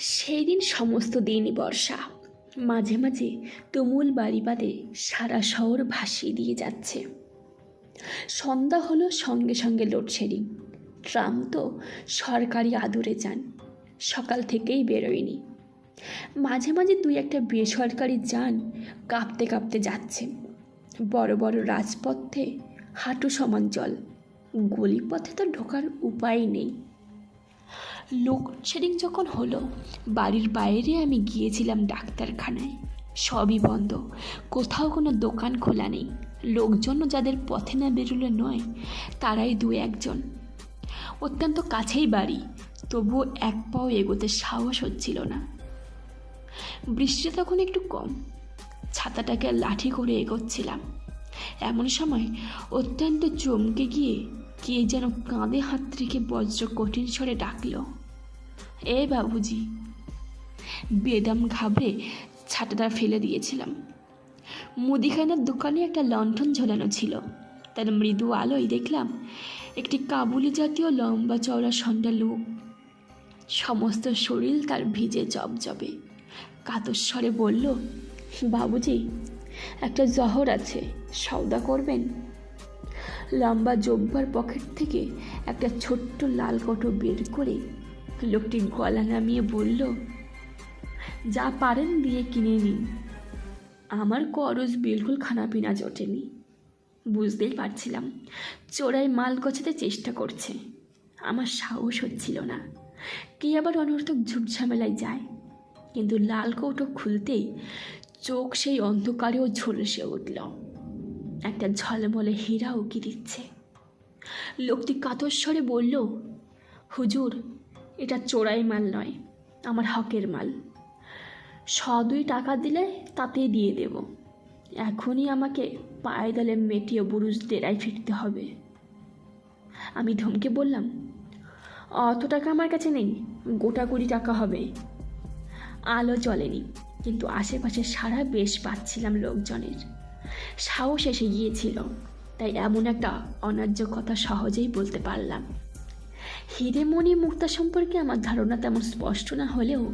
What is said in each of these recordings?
সেই দিন সমস্ত দিনই বর্ষা। মাঝে মাঝে তুমুল বাড়িবাদে সারা শহর ভাসিয়ে দিয়ে যাচ্ছে। সন্ধ্যা হলো সঙ্গে সঙ্গে লোডশেডিং। ট্রাম তো সরকারি আদরে যান, সকাল থেকেই বেরোয়নি। মাঝে মাঝে দুই একটা বেসরকারি যান কাঁপতে কাঁপতে যাচ্ছে। বড় বড় রাজপথে হাঁটু সমান জল, গলিপথে তো ঢোকার উপায় নেই। লোডশেডিং যখন হলো, বাড়ির বাইরে আমি গিয়েছিলাম ডাক্তারখানায়। সবই বন্ধ, কোথাও কোনো দোকান খোলা নেই। লোকজনও যাদের পথে না বেরোলে নয়, তারাই দু একজন। অত্যন্ত কাছেই বাড়ি, তবুও এক পাও এগোতে সাহস হচ্ছিল না। বৃষ্টিটা তখন একটু কম, ছাতাটাকে লাঠি করে এগোচ্ছিলাম। এমন সময় অত্যন্ত চমকে গিয়ে কে যেন কাঁধে হাত রেখে বজ্র কঠিন স্বরে ডাকল, এ বাবুজি। বেদাম ঘাবড়ে ছাতাটা ফেলে দিয়েছিলাম। মুদিখানার দোকানে একটা লণ্ঠন ঝোলানো ছিল। তার মৃদু আলোয় দেখলাম একটি কাবুলি জাতীয় লম্বা চওড়া সন্ডা লোক। সমস্ত শরীর তার ভিজে জবজবে। কাতস্বরে বলল, বাবুজি, একটা জহর আছে, সওদা করবেন? লম্বা জব্বার পকেট থেকে একটা ছোট্ট লাল কটো বের করে লোকটি গলা নামিয়ে বলল, যা পারেন দিয়ে কিনে নিন। আমার করজ বিলকুল খানাপিনা জোটেনি। বুঝতেই পারছিলাম চোরাই মাল গছাতে চেষ্টা করছে। আমার সাহস হচ্ছিল না। কে আবার অনর্থক ঝুটঝামেলায় যায়। কিন্তু লাল কৌটো খুলতেই চোখ সেই অন্ধকারেও ঝলসে উঠল। একটা ঝলমলে হীরা উকি দিচ্ছে। লোকটি কাতস্বরে বলল, হুজুর, এটা চোরাই মাল নয়, আমার হকের মাল। শ দুই টাকা দিলে তাতেই দিয়ে দেব। এখনই আমাকে পায়ে দলে মেটিয়ে বুরুজ ডেরায় ফিরতে হবে। আমি ধমকে বললাম, অত টাকা আমার কাছে নেই, গোটা কুড়ি টাকা হবে। আলো জ্বলেনি, কিন্তু আশেপাশে সারা বেশ পাচ্ছিলাম লোকজনের। সাহস এসে গিয়েছিল। তাই এমন একটা অন্যায্য কথা সহজেই বলতে পারলাম। হিরেমণি মুক্তা সম্পর্কে আমার ধারণা তেমন স্পষ্ট না হলেও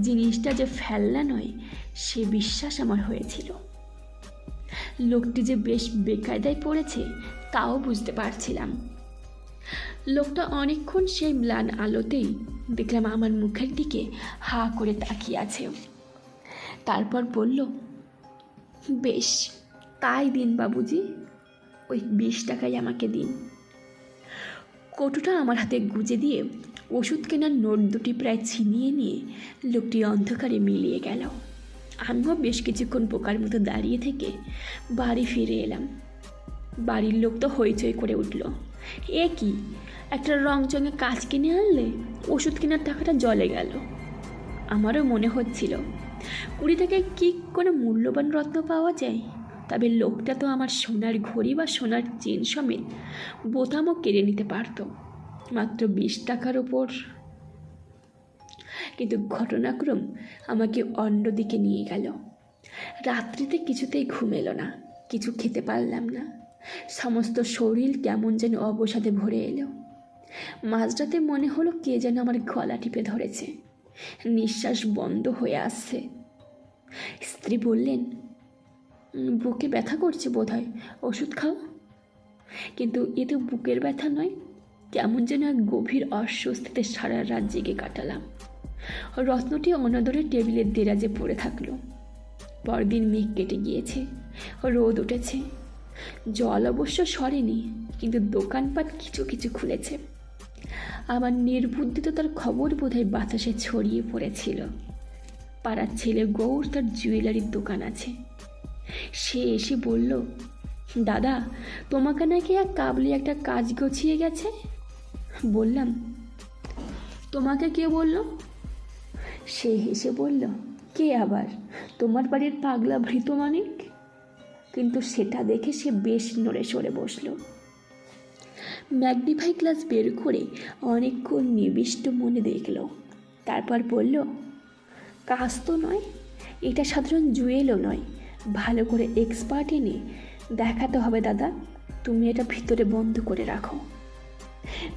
জিনিসটা যে ফেলনা নয়, সে বিশ্বাস আমার হয়েছিল। লোকটি যে বেশ বেকায়দায় পড়েছে, তাও বুঝতে পারছিলাম। লোকটা অনেকক্ষণ সেই ম্লান আলোতেই দেখলাম আমার মুখের দিকে হা করে তাকিয়ে আছে। তারপর বলল, বেশ তাই দিন বাবুজি, ওই বিশ টাকাই আমাকে দিন। কটুটা আমার হাতে গুজে দিয়ে ওষুধ কেনার নোট দুটি প্রায় ছিনিয়ে নিয়ে লোকটি অন্ধকারে মিলিয়ে গেল। আমিও বেশ কিছুক্ষণ পোকার মতো দাঁড়িয়ে থেকে বাড়ি ফিরে এলাম। বাড়ির লোক তো হইচই করে উঠল। এ কি, একটা রংচঙে কাজ কিনে আনলে ওষুধ কেনার টাকাটা জলে গেল। আমারও মনে হচ্ছিল, কুড়ি টাকায় কী কোনো মূল্যবান রত্ন পাওয়া যায়? তবে লোকটা তো আমার সোনার ঘড়ি বা সোনার চেন সমেত বোতামও কেড়ে নিতে পারতো। মাত্র বিশ টাকার ওপর কিন্তু ঘটনাক্রম আমাকে অন্যদিকে নিয়ে গেল। রাত্রিতে কিছুতেই ঘুম এলো না কিছু খেতে পারলাম না। সমস্ত শরীর কেমন যেন অবসাদে ভরে এলো। মাঝরাতে মনে হলো কে যেন আমার গলা টিপে ধরেছে। নিঃশ্বাস বন্ধ হয়ে আসছে। স্ত্রী বললেন "উম, বুকে ব্যথা করছে বোধ হয় ওষুধ খাও। কিন্তু এ তো বুকের ব্যথা নয়, কেমন যেন এক গভীর অস্বস্তিতে সারা রাত জেগে কাটালাম। রত্নটি অনাদরে টেবিলের দেরাজে পড়ে থাকল। পরদিন মেঘ কেটে গিয়েছে, রোদ উঠেছে। জল অবশ্য সরেনি, কিন্তু দোকানপাট কিছু কিছু খুলেছে। আমার নির্বুদ্ধিততার খবর বোধহয় বাতাসে ছড়িয়ে পড়েছিল। পাড়ার ছেলে গৌর তার জুয়েলারির দোকান আছে। সে এসে বলল, দাদা, তোমাকে নাকি এক কাবলি একটা কাজ গছিয়ে গেছে? বললাম, তোমাকে কে বলল? সে হেসে বলল, কে আবার? তোমার বাড়ির পাগলা ভৃত মানিক? কিন্তু সেটা দেখে সে বেশ নড়ে সরে বসল। ম্যাগনিফাই গ্লাস বের করে অনেকক্ষণ নিবিষ্ট মনে দেখল। তারপর বলল, কাজ তো নয়, এটা সাধারণ জুয়েলও নয়। ভালো করে এক্সপার্ট এনে দেখাতে হবে দাদা, তুমি এটা ভিতরে বন্ধ করে রাখো।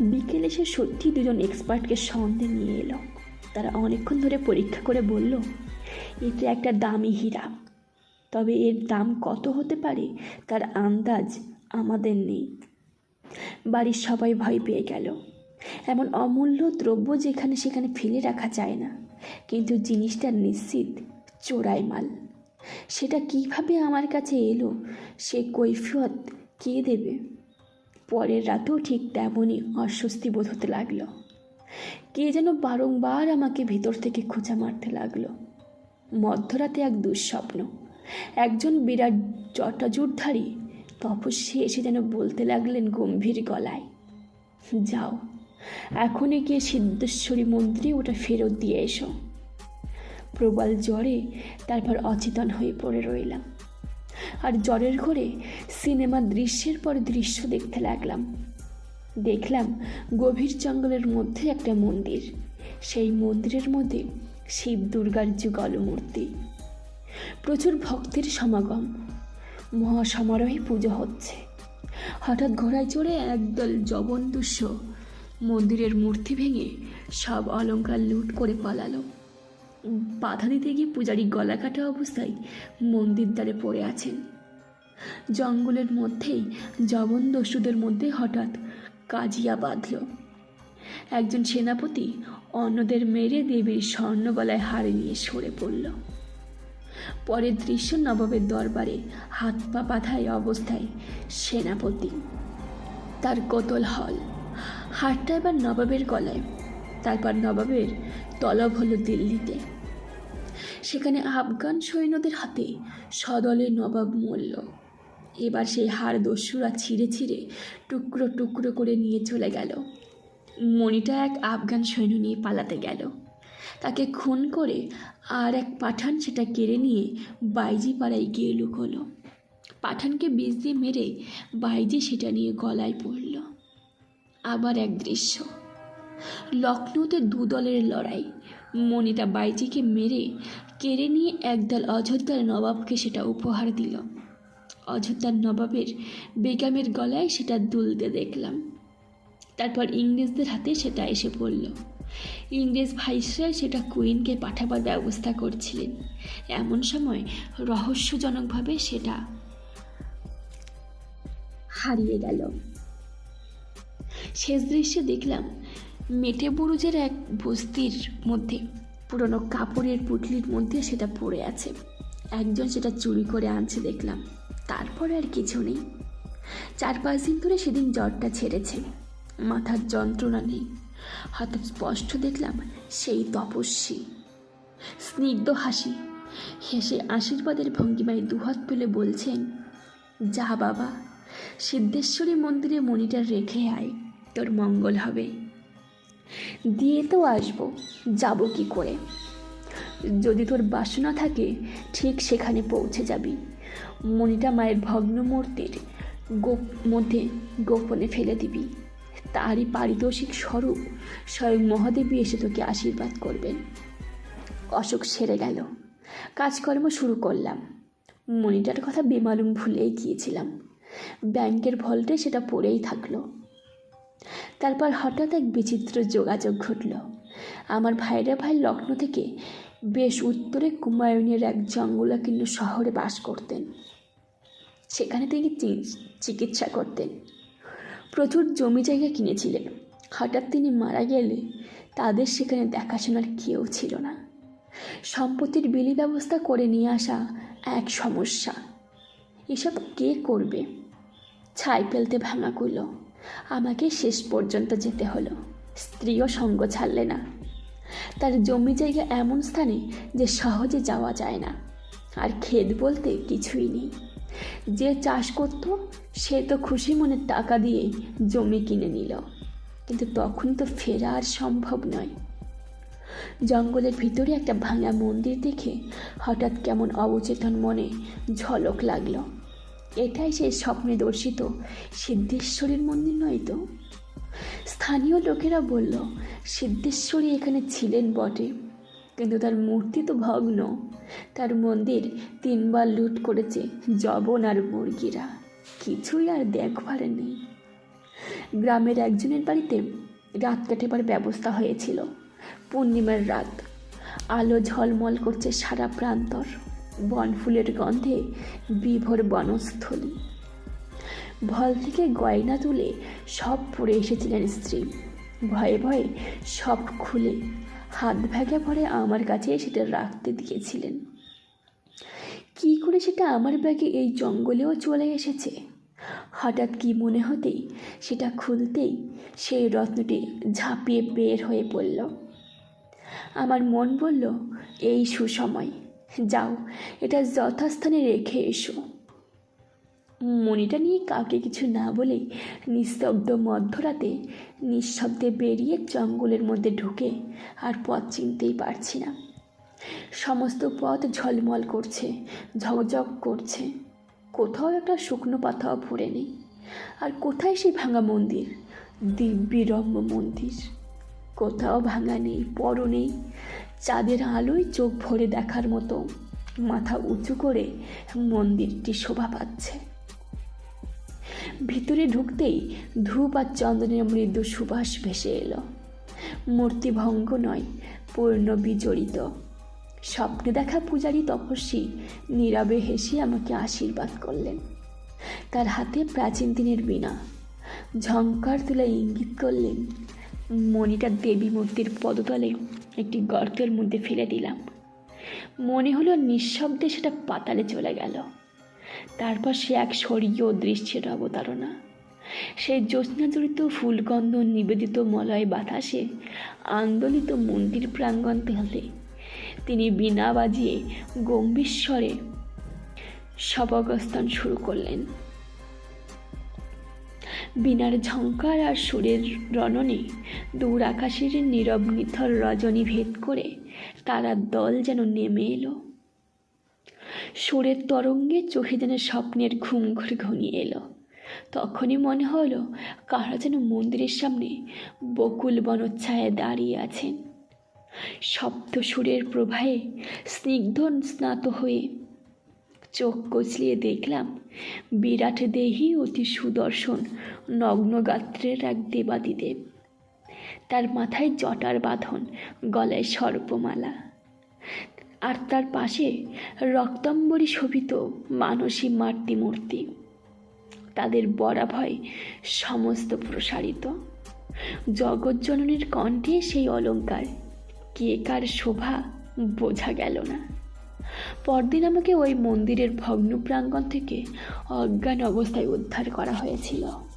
বিকেলে সে সত্যি দুজন এক্সপার্টকে সঙ্গে নিয়ে এলো। তারা অনেকক্ষণ ধরে পরীক্ষা করে বলল এটা একটা দামি হীরা। তবে এর দাম কত হতে পারে? তার আন্দাজ আমাদের নেই। বাড়ির সবাই ভয় পেয়ে গেল। এমন অমূল্য দ্রব্য যেখানে সেখানে ফেলে রাখা যায় না। কিন্তু জিনিসটা নিশ্চিত চোরাই মাল। সেটা কীভাবে আমার কাছে এলো? সে কৈফিয়ত কে দেবে? পরের রাতেও ঠিক তেমনই অস্বস্তি বোধ হতে লাগল। কে যেন বারংবার আমাকে ভিতর থেকে খোঁচা মারতে লাগল। মধ্যরাতে এক দুঃস্বপ্ন। একজন বিরাট জটাজুটধারী তপস্বী এসে যেন বলতে লাগলেন গম্ভীর গলায়, যাও, এখনই গিয়ে সিদ্ধেশ্বরী মন্দিরে ওটা ফেরত দিয়ে এসো। প্রবল জ্বরে তারপর অচেতন হয়ে পড়ে রইলাম। আর জ্বরের ঘরে সিনেমার দৃশ্যের পর দৃশ্য দেখতে লাগলাম। দেখলাম গভীর জঙ্গলের মধ্যে একটা মন্দির। সেই মন্দিরের মধ্যে শিব দুর্গার যুগল মূর্তি প্রচুর ভক্তের সমাগম। মহাসমারোহে পুজো হচ্ছে। হঠাৎ ঘোড়ায় চড়ে একদল জবন জবন্দস্য মন্দিরের মূর্তি ভেঙে সব অলঙ্কার লুট করে পালালো। বাধা দিতে গিয়ে পূজারী গলা কাটা অবস্থায় মন্দির দ্বারে পড়ে আছেন। জঙ্গলের মধ্যেই জবনদস্যুদের মধ্যে হঠাৎ কাজিয়া বাঁধল। একজন সেনাপতি অন্যদের মেরে দেবীর স্বর্ণগলায় হারে নিয়ে সরে পড়ল। পরের দৃশ্য নবাবের দরবারে হাত পা বাঁধায় অবস্থায় সেনাপতি। তার কোতল হল হাটটা এবার নবাবের গলায় তারপর নবাবের তলব হলো দিল্লিতে। সেখানে আফগান সৈন্যদের হাতে সদলে নবাব মরল। এবার সেই হাড় দস্যুরা ছিঁড়ে ছিঁড়ে টুকরো টুকরো করে নিয়ে চলে গেল। মণিটা এক আফগান সৈন্য নিয়ে পালাতে গেল। তাকে খুন করে আর এক পাঠান সেটা কেড়ে নিয়ে বাইজি পাড়ায় গিয়ে লুকোলো পাঠানকে বিষ দিয়ে মেরে বাইজি সেটা নিয়ে গলায় পড়ল। আবার এক দৃশ্য। লখনৌতে দু দলের লড়াই। মনিতা বাইজিকে মেরে কেড়ে নিয়ে একদল অযোধ্যার নবাবকে সেটা উপহার দিল। অযোধ্যার নবাবের বেগমের গলায় সেটা দুলতে দেখলাম। তারপর ইংরেজদের হাতে সেটা এসে পড়ল। ইংরেজ ভাইসরাই সেটা কুইনকে পাঠাবার ব্যবস্থা করছিলেন। এমন সময় রহস্যজনকভাবে সেটা হারিয়ে গেল। শেষ দৃশ্যে দেখলাম মেটে বুরুজের এক বস্তির মধ্যে, পুরনো কাপড়ের পুটলির মধ্যে সেটা পড়ে আছে। একজন সেটা চুরি করে আনছে দেখলাম। তারপরে আর কিছু নেই। চার পাঁচ দিন ধরে সেদিন জ্বরটা ছেড়েছে। মাথার যন্ত্রণা নেই। হঠাৎ স্পষ্ট দেখলাম সেই তপস্বী। স্নিগ্ধ হাসি। হেসে আশীর্বাদের ভঙ্গিমায় দুহাত তুলে বলছেন, যা বাবা, সিদ্ধেশ্বরী মন্দিরে মনিটার রেখে আয়, তোর মঙ্গল হবে। দিয়ে তো আসব। যাব কি করে? যদি তোর বাসনা থাকে, ঠিক সেখানে পৌঁছে যাবি। মনিটা মায়ের ভগ্ন মূর্তির গোপ, মধ্যে গোপনে ফেলে দিবি। তারই পারিতোষিক স্বরূপ স্বয়ং মহাদেবী এসে তোকে আশীর্বাদ করবেন। অসুখ সেরে গেল। কাজকর্ম শুরু করলাম। মনিটার কথা বেমালুম ভুলেই গিয়েছিলাম। ব্যাংকের ভল্টে সেটা পড়েই থাকল। তারপর হঠাৎ এক বিচিত্র যোগাযোগ ঘটল। আমার ভাইরা ভাই লখনৌ থেকে বেশ উত্তরে কুমায়ুনের এক জঙ্গলাকীর্ণ শহরে বাস করতেন। সেখানে তিনি চিকিৎসা করতেন। প্রচুর জমি জায়গা কিনেছিলেন। হঠাৎ তিনি মারা গেলে তাদের সেখানে দেখাশোনার কেউ ছিল না। সম্পত্তির বিলি ব্যবস্থা করে নিয়ে আসা এক সমস্যা। এসব কে করবে? ছাই ফেলতে ভাঙা করল আমাকে শেষ পর্যন্ত যেতে হলো। স্ত্রীও সঙ্গ ছাড়লে না। তার জমি জায়গা এমন স্থানে যে সহজে যাওয়া যায় না। আর ক্ষেত বলতে কিছুই নেই। যে চাষ করত, সে তো খুশি মনে টাকা দিয়ে জমি কিনে নিল। কিন্তু তখন তো ফেরা আর সম্ভব নয়। জঙ্গলের ভিতরে একটা ভাঙা মন্দির দেখে হঠাৎ কেমন অবচেতন মনে ঝলক লাগল। এটাই সেই স্বপ্নে দর্শিত। সিদ্ধেশ্বরীর মন্দির নয় তো? স্থানীয় লোকেরা বলল, সিদ্ধেশ্বরী এখানে ছিলেন বটে, কিন্তু তার মূর্তি তো ভগ্ন। তার মন্দির তিনবার লুট করেছে জবন আর মুরগিরা। কিছুই আর দেখবার নেই। গ্রামের একজনের বাড়িতে রাত কাটাবার ব্যবস্থা হয়েছিল। পূর্ণিমার রাত। আলো ঝলমল করছে সারা প্রান্তর। বনফুলের গন্ধে বিভোর বনস্থলী। ভল থেকে গয়না তুলে সব পরে এসেছিলেন স্ত্রী। ভয়ে ভয়ে সব খুলে হাত ভেগে পরে আমার কাছে সেটা রাখতে দিয়েছিলেন। কি করে সেটা আমার ব্যাগে এই জঙ্গলেও চলে এসেছে? হঠাৎ কি মনে হতেই সেটা খুলতেই সেই রত্নটি ঝাঁপিয়ে বের হয়ে পড়ল। আমার মন বলল, এই সুসময় যাও, এটা যথাস্থানে রেখে এসো। মণিটা নিয়ে কাউকে কিছু না বলে নিস্তব্ধ মধ্যরাতে নিঃশব্দে বেরিয়ে জঙ্গলের মধ্যে ঢুকে আর পথ চিনতেই পারছি না। সমস্ত পথ ঝলমল করছে, ঝকঝক করছে। কোথাও একটা শুকনো পাতাও ভরে নেই। আর কোথায় সেই ভাঙা মন্দির? দিব্যিরম্য মন্দির। কোথাও ভাঙা নেই পর নেই। চাঁদের আলোয় চোখ ভরে দেখার মতো মাথা উঁচু করে মন্দিরটি শোভা পাচ্ছে। ভিতরে ঢুকতেই ধূপ আর চন্দনের মৃদু সুবাস ভেসে এলো। মূর্তি ভঙ্গ নয়, পূর্ণ বিজড়িত স্বপ্নে দেখা পূজারী তপস্বী নীরবে হেসে আমাকে আশীর্বাদ করলেন। তার হাতে প্রাচীন দিনের বীণা। ঝঙ্কার তুলে ইঙ্গিত করলেন, মণিটা দেবী মূর্তির পদতলে একটি গর্তের মধ্যে ফেলে দিলাম। মনে হলো নিঃশব্দে সেটা পাতালে চলে গেল। তারপর সে এক স্বর্গীয় দৃশ্যের অবতারণা। সেই জ্যোৎস্নাজড়িত ফুলগন্ধ নিবেদিত মলয় বাতাসে আন্দোলিত মন্দির প্রাঙ্গণ তেলে তিনি বিনা বাজিয়ে গম্ভীর সবগস্থান শুরু করলেন। বিনার ঝঙ্কার আর সুরের রণনে দূর আকাশের নীরব নিথর রজনী ভেদ করে তারার দল যেন নেমে এলো। সুরের তরঙ্গে চোখে যেন স্বপ্নের ঘুম ঘুরে ঘনিয়ে এলো। তখনই মনে হলো কারা যেন মন্দিরের সামনে বকুল বনচ্ছায় দাঁড়িয়ে আছেন। সপ্ত সুরের প্রবাহে স্নিগ্ধ স্নাত হয়ে চোখ কচলিয়ে দেখলাম বিরাট দেহি অতি সুদর্শন নগ্ন গাত্রের এক দেবাদিদেব। তার মাথায় জটার বাঁধন, গলায় সর্পমালা। আর তার পাশে রক্তাম্বরী শোভিত মানসী মাতৃ মূর্তি তাদের বরাভয় সমস্ত প্রসারিত। জগজ্জননীর কণ্ঠে সেই অলঙ্কার। কে কার শোভা বোঝা গেল না। পরদিন আমাকে ওই মন্দিরের ভগ্ন প্রাঙ্গণ থেকে অজ্ঞান অবস্থায় উদ্ধার করা হয়েছিল।